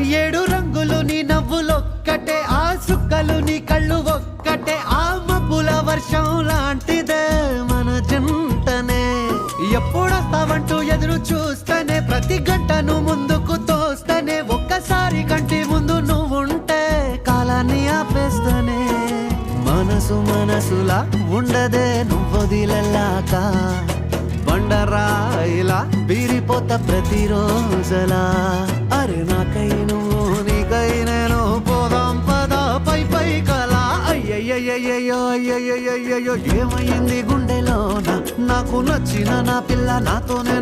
ఏడు రంగులు నీ నవ్వులొక్కటే ఆ సుక్కలు నీ కళ్ళు ఒక్కటే ఆ మబ్బుల వర్షం లాంటిదే మన జంటనే. ఎప్పుడొస్తావంటూ ఎదురు చూస్తేనే ప్రతి గంటను ముందుకు తోస్తేనే ఒక్కసారి కంటి ముందు నువ్వుంటే కాలాన్ని ఆపేస్తేనే. మనసు మనసులా ఉండదే నువ్వొదిలెల్లాక బండరాయిలా బీరిపోత ప్రతిరోజలా. అరే పై పై కలా అయ్యయ్యయ్యయ్యో ఏమైంది గుండెలోన? నాకు నచ్చిన నా పిల్ల నాతోనే